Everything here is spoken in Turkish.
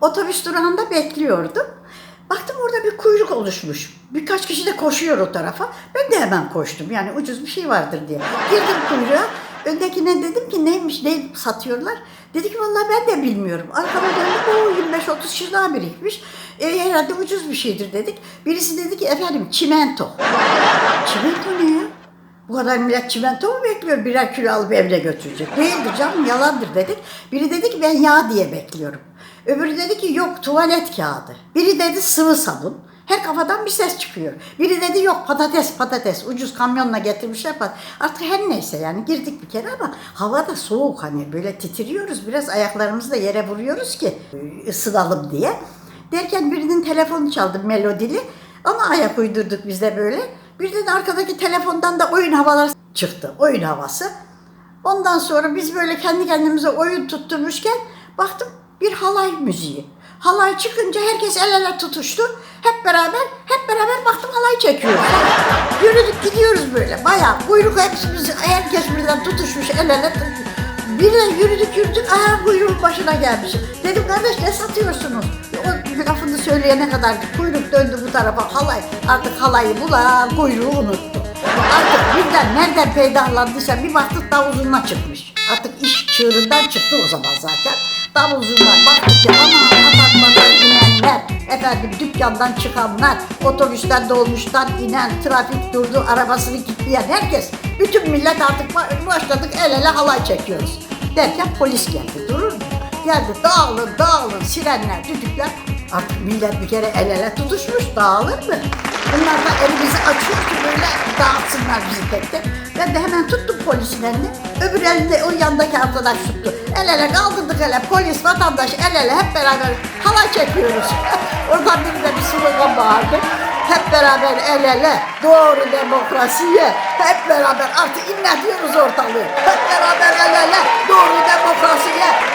Otobüs durağında bekliyordum. Baktım orada bir kuyruk oluşmuş. Birkaç kişi de koşuyor o tarafa. Ben de hemen koştum. Yani ucuz bir şey vardır diye. Girdim kuyruğa. Öndekine dedim ki neymiş, ne satıyorlar? Dedi ki vallahi ben de bilmiyorum. Arkama döndüm, o 25-30 kişi daha birikmiş. E, herhalde ucuz bir şeydir dedik. Birisi dedi ki efendim çimento. çimento ne? Bu kadar millet çimento mu bekliyor birer kilo alıp evine götürecek? Değildir canım yalandır dedik. Biri dedi ki ben yağ diye bekliyorum. Öbürü dedi ki yok tuvalet kağıdı. Biri dedi sıvı sabun. Her kafadan bir ses çıkıyor. Biri dedi yok patates patates ucuz kamyonla getirmişler pat- Artık her neyse yani girdik bir kere ama hava da soğuk hani böyle titriyoruz biraz ayaklarımızı da yere vuruyoruz ki ısınalım diye. Derken birinin telefonu çaldı melodili. Ona ayak uydurduk biz de böyle. Birden arkadaki telefondan da oyun havaları çıktı. Oyun havası. Ondan sonra biz böyle kendi kendimize oyun tutturmuşken baktım bir halay müziği. Halay çıkınca herkes el ele tutuştu. Hep beraber, hep beraber baktım halay çekiyoruz. Yürüdük gidiyoruz böyle bayağı. Kuyruk hepimiz, herkes birden tutuşmuş el ele. Birden yürüdük yürüdük ayağı kuyruğun başına gelmiş. Dedim kardeş ne satıyorsunuz? Lafını söyleyene kadar kuyruk döndü bu tarafa halay. Artık halayı bulan kuyruğu unuttu. Artık birden nereden peydahlandıysa bir baktık davul çıkmış. Artık iş çığırından çıktı o zaman zaten. Davul zurna baktık ki ana apartmandan inenler, efendim dükkandan çıkanlar, otobüsten dolmuştan inen, trafik durdu, arabasını kilitleyen herkes. Bütün millet artık ba- başladık el ele halay çekiyoruz. Derken polis geldi durur mu? Geldi dağılın dağılın sirenler düdükler. Artık millet bir kere el ele tutuşmuş dağılır mı? Bunlar da elimizi açıyor ki böyle dağıtsınlar bizi tek tek. Ben de hemen tuttum polisin elini. Öbür elinde o yandaki arkadaş tuttu. El ele kaldırdık hele polis vatandaş el ele hep beraber halay çekiyoruz. Oradan biri de bir slogan bağırdı. Hep beraber el ele doğru demokrasiye hep beraber artık inletiyoruz ortalığı. Hep beraber el ele doğru demokrasiye